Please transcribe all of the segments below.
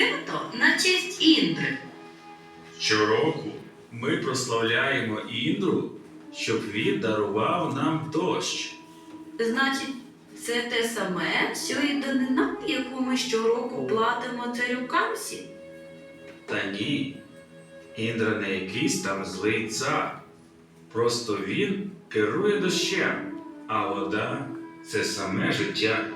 свято на честь Індри. Щороку ми прославляємо Індру, щоб він дарував нам дощ. Значить, це те саме, що і данина, яку ми щороку платимо царю Камсі. Та ні. Індра не якийсь там злий цар. Просто він керує дощем, а вода це саме життя.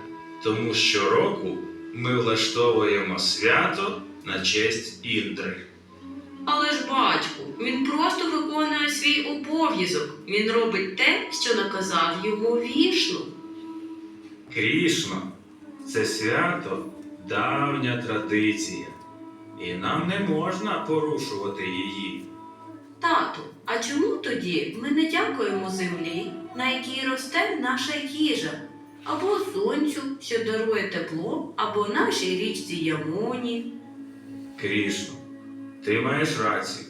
Тому щороку ми влаштовуємо свято на честь Індри. Але ж батьку, він просто виконує свій обов'язок. Він робить те, що наказав йому вішну. Крішно це свято давня традиція, і нам не можна порушувати її. Тату, а чому тоді ми не дякуємо землі, на якій росте наша їжа, або сонцю, що дарує тепло, або нашій річці Ямоні? Крішно, ти маєш рацію.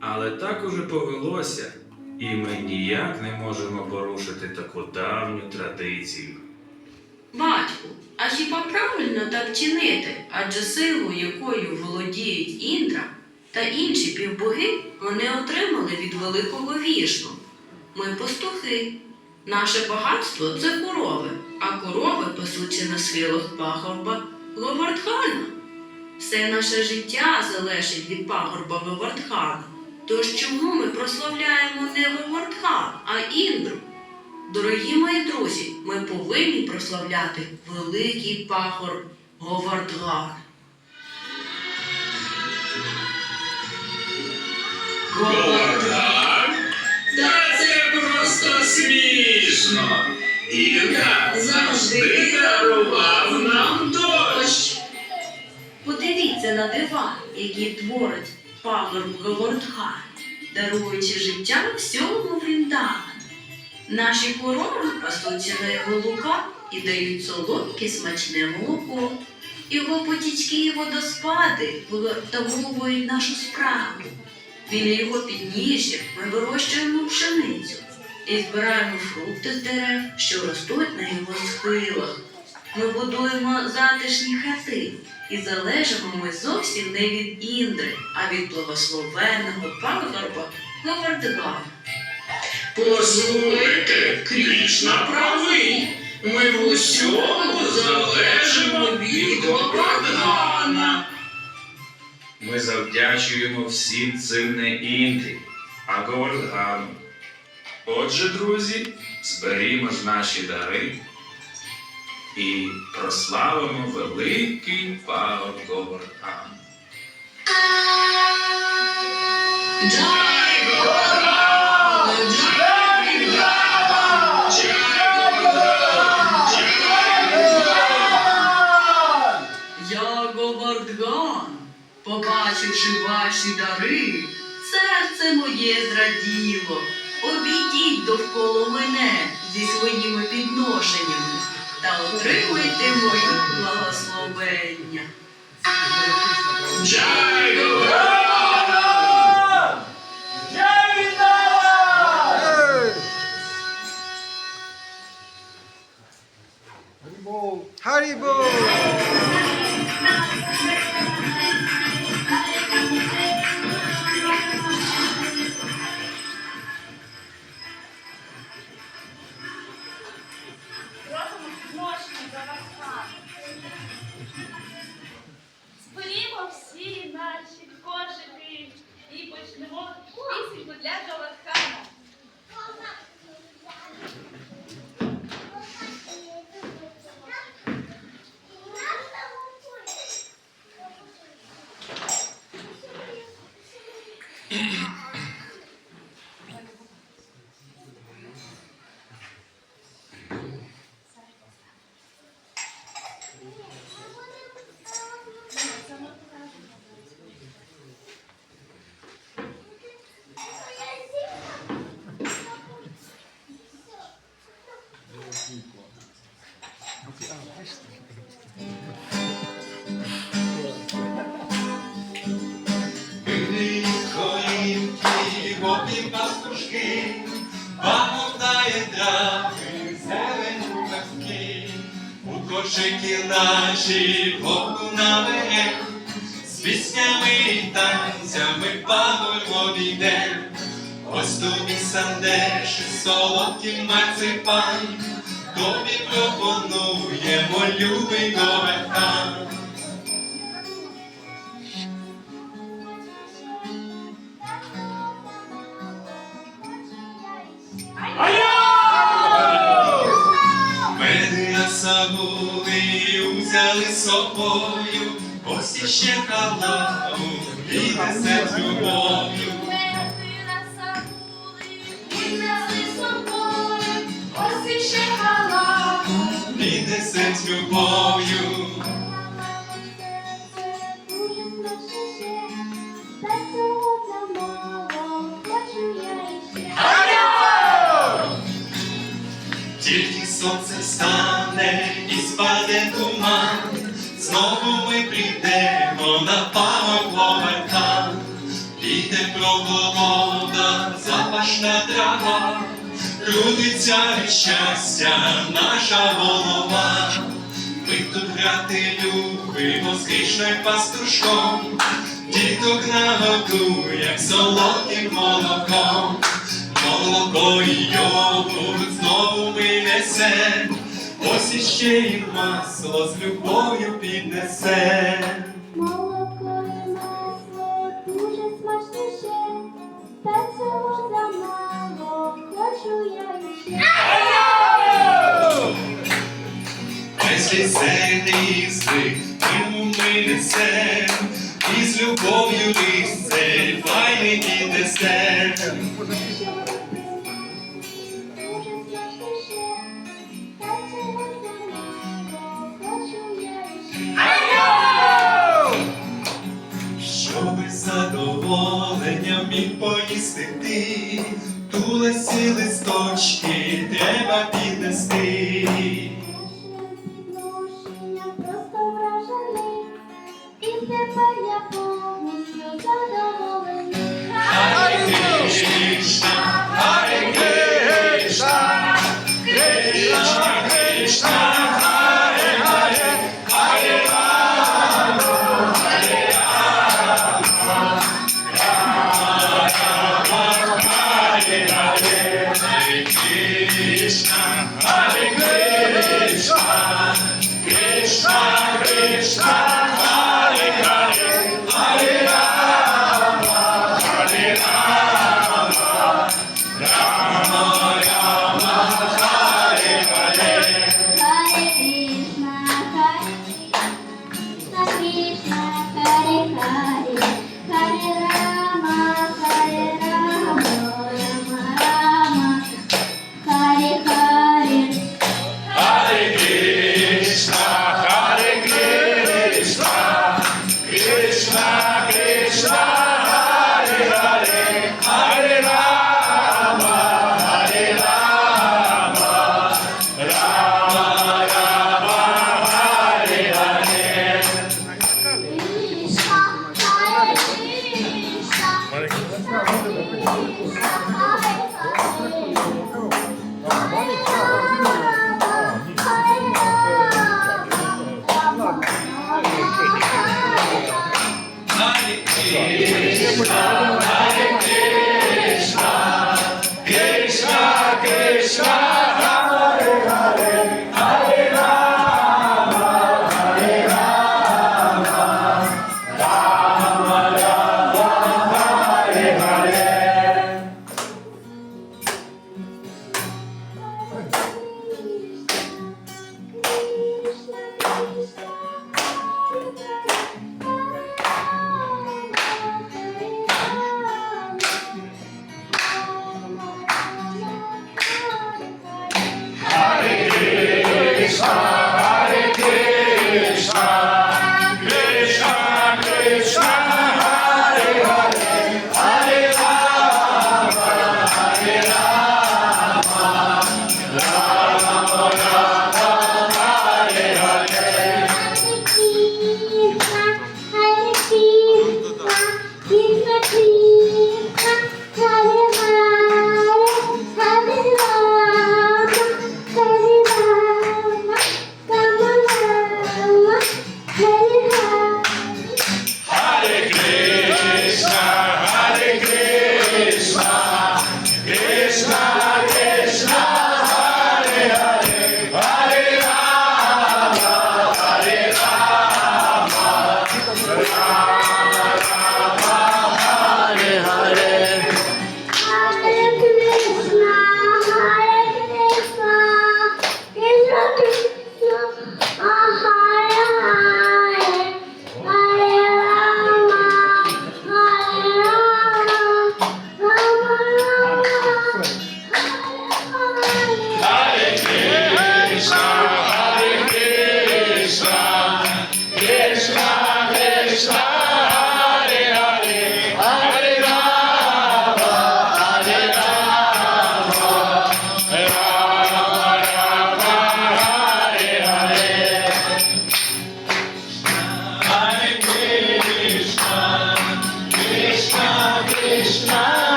Але так уже повелося, і ми ніяк не можемо порушити таку давню традицію. Батьку, а хіба правильно так чинити? Адже силу, якою володіють Індра та інші півбоги, вони отримали від великого вішну. Ми пастухи. Наше багатство це корови, а корови пасуться на схилах пагорба Говардхана. Все наше життя залежить від пагорба Говардхана. Тож чому ми прославляємо не Говардхан, а Індру? Дорогі мої друзі, ми повинні прославляти великий пагор Говардган. Говардан? Та це просто смішно. Ірка завжди дарував нам дощ. Подивіться на дива, які творить пагорб Говардган, даруючи життя всьому Вріндану. Наші корови пасуться на його луках і дають солодке смачне молоко. Його потічки і водоспади виготовують нашу справу. Біля його підніжжя ми вирощуємо пшеницю і збираємо фрукти з дерев, що ростуть на його схилах. Ми будуємо затишні хати і залежимо ми зовсім не від Індри, а від благословенного пагорба Говардгана. Послухайте, Крішна правий. Ми в усьому залежимо від Говардана. Ми завдячуємо всім цим не Індрі, а Говардгану. Отже, друзі, зберімо ж наші дари і прославимо великий пагорб Говардгану. Джай Говардан! Джай побачивши ваші дари, серце моє зраділо. Довкола мене зі своїми підношеннями та отримуйте мої благословення. Джай Колінки, воплі пастушки, дає трави, зелень у казки, у кошики наші воду набере, піснями і танцями пагорбом йдем. Ось тобі сандеш, солодкий марципан, тобі пропонуємо любий ковертан. Меди взяли з собою, ось іще халаву і несе з любов'ю. І несе з любов'ю. Тільки сонце встане і спаде туман, знову ми прийдемо на памокловеркан. Піде прохолода, запашна трава, крутиться від щастя наша голова. Ми тут грати любимо з грішним пастушком, діток нагодуєм солодким молоком. Молоко і йогурт знову ми несем, ось іще і масло з любов'ю піднесем. Весь серед різних йому ми несем, і з любов'ю листей файний я іще. Щоби задоволенням міг поїсти ти, тулесі листочки треба піднести. Krishna,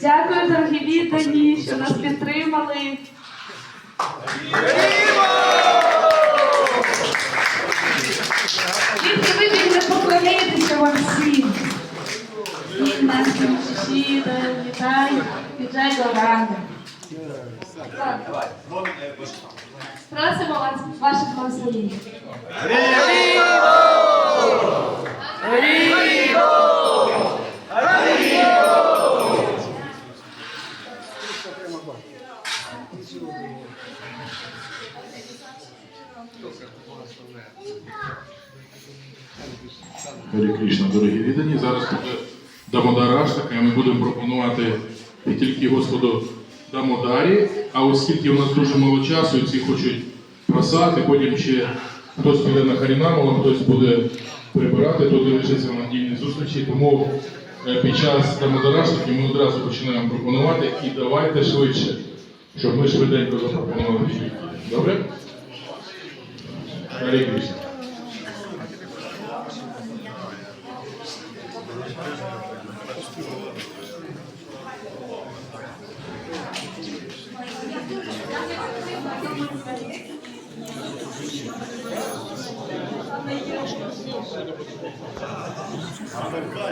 Дякую, дорогі віддані, що нас підтримали. Дітки, ви бігли поклонитися вам всім. І нашим сусідам, вітай, вітай до ради. Просимо вас, ваших благословень. Гарі Кришна, дорогі віддані. Зараз буде Дамодараштака, і ми будемо пропонувати не тільки Господу Дамодарі, а оскільки у нас дуже мало часу, і всі хочуть просати, потім ще хтось піде на Харінаму, хтось буде прибирати, то лишиться на надійній зустрічі. Тому е, під час Дамодараштаки ми одразу починаємо пропонувати і давайте швидше, щоб ми швиденько запропонували. Добре? Гарі Кришна. Amen.